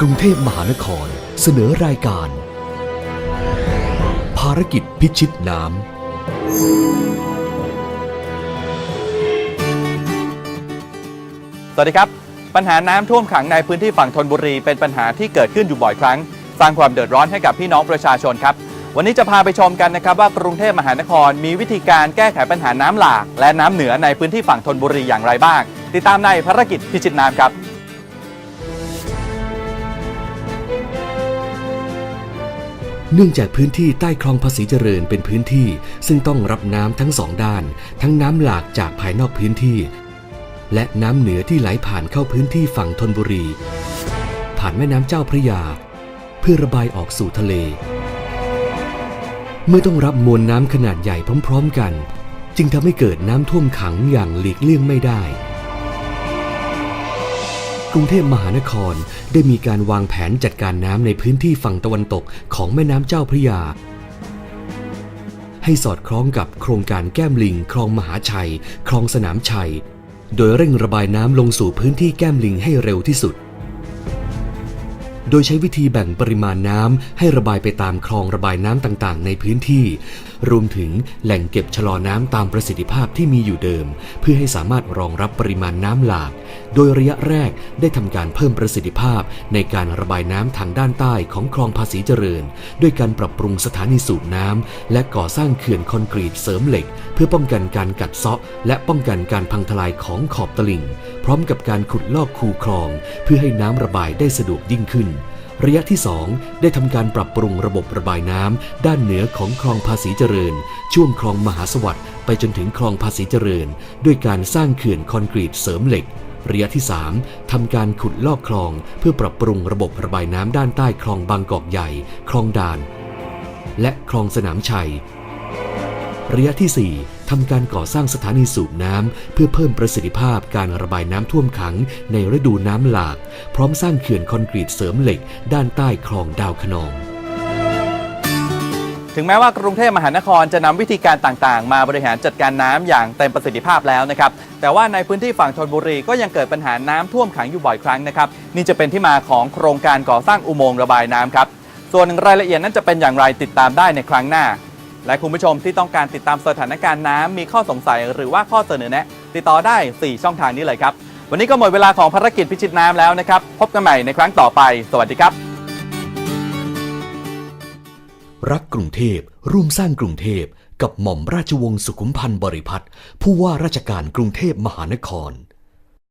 กรุงเทพมหานครเสนอรายการ ภารกิจพิชิตน้ำ สวัสดีครับ ปัญหาน้ำท่วมขังในพื้นที่ฝั่งธนบุรี เป็นปัญหาที่เกิดขึ้นอยู่บ่อยครั้ง สร้างความเดือดร้อนให้กับพี่น้องประชาชนครับ วันนี้จะพาไปชมกันนะครับว่ากรุงเทพมหานครมีวิธีการแก้ไขปัญหาน้ำหลาก และน้ำเหนือในพื้นที่ฝั่งธนบุรีอย่างไรบ้าง ติดตามในภารกิจพิชิตน้ำครับ เนื่องจากพื้นที่ใต้คลองภาษีเจริญเป็นพื้นที่ ซึ่งต้องรับน้ำทั้งสองด้าน ทั้งน้ำหลากจากภายนอกพื้นที่ และน้ำเหนือที่ไหลผ่านเข้าพื้นที่ฝั่งธนบุรี ผ่านแม่น้ำเจ้าพระยา เพื่อระบายออกสู่ทะเล เมื่อต้องรับมวลน้ำขนาดใหญ่พร้อม ๆ กัน จึงทำให้เกิดน้ำท่วมขังอย่างหลีกเลี่ยงไม่ได้ กรุงเทพมหานครได้มีการวางแผนจัดการน้ำในพื้นที่ฝั่งตะวันตกของแม่น้ำเจ้าพระยา ให้สอดคล้องกับโครงการแก้มลิง คลองมหาชัย คลองสนามชัย โดยเร่งระบายน้ำลงสู่พื้นที่แก้มลิงให้เร็วที่สุด โดยใช้วิธีแบ่งปริมาณน้ำให้ระบายไปตามคลองระบายน้ำต่างๆ ในพื้นที่ รวมถึงแหล่งเก็บชะลอน้ำตามประสิทธิภาพที่มีอยู่เดิม เพื่อให้สามารถรองรับปริมาณน้ำหลาก โดยระยะแรกได้ทำการเพิ่มประสิทธิภาพ ในการระบายน้ำทางด้านใต้ของคลองภาษีเจริญ ด้วยการปรับปรุงสถานีสูบน้ำและก่อสร้างเขื่อนคอนกรีตเสริมเหล็ก เพื่อป้องกันการกัดเซาะ และป้องกันการพังทลายของขอบตลิ่ง พร้อมกับการขุดลอกคูคลอง เพื่อให้น้ำระบายได้สะดวกยิ่งขึ้น ระยะที่ 2 ได้ทำการปรับปรุงระบบระบายน้ำด้านเหนือของคลองภาษีเจริญ ช่วงคลองมหาสวัสดิ์ไปจนถึงคลองภาษีเจริญ ด้วยการสร้างเขื่อนคอนกรีตเสริมเหล็กระยะที่ 3ทำการขุดลอกคลอง เพื่อปรับปรุงระบบระบายน้ำด้านใต้คลองบางกอกใหญ่ คลองด่าน และคลองสนามชัย ระยะที่ 4 ทำการก่อสร้างสถานีสูบน้ำเพื่อเพิ่มประสิทธิภาพการระบายน้ำท่วมขังในฤดูน้ำหลาก พร้อมสร้างเขื่อนคอนกรีตเสริมเหล็ก ด้านใต้คลองดาวคะนอง ถึงแม้ว่ากรุงเทพมหานครจะนำวิธีการต่างๆ มาบริหารจัดการน้ำอย่างเต็มประสิทธิภาพแล้วนะครับ แต่ว่าในพื้นที่ฝั่งธนบุรีก็ยังเกิดปัญหาน้ำท่วมขังอยู่บ่อยครั้งนะครับ นี่จะเป็นที่มาของโครงการก่อสร้างอุโมงค์ระบายน้ำครับ ส่วนรายละเอียดนั้นจะเป็นอย่างไรติดตามได้ในครั้งหน้า และคุณผู้ชมที่ต้องการติดตามสถานการณ์น้ำมีข้อสงสัยหรือว่าข้อเสนอแนะ ติดต่อได้ 4 ช่องทางนี้เลยครับ วันนี้ก็หมดเวลาของภารกิจพิชิตน้ำแล้วนะครับ พบกันใหม่ในครั้งต่อไป สวัสดีครับ รักกรุงเทพร่วมสร้างกรุงเทพกับหม่อมราชวงศ์สุขุมพันธ์บริพัตรผู้ว่าราชการกรุงเทพมหานคร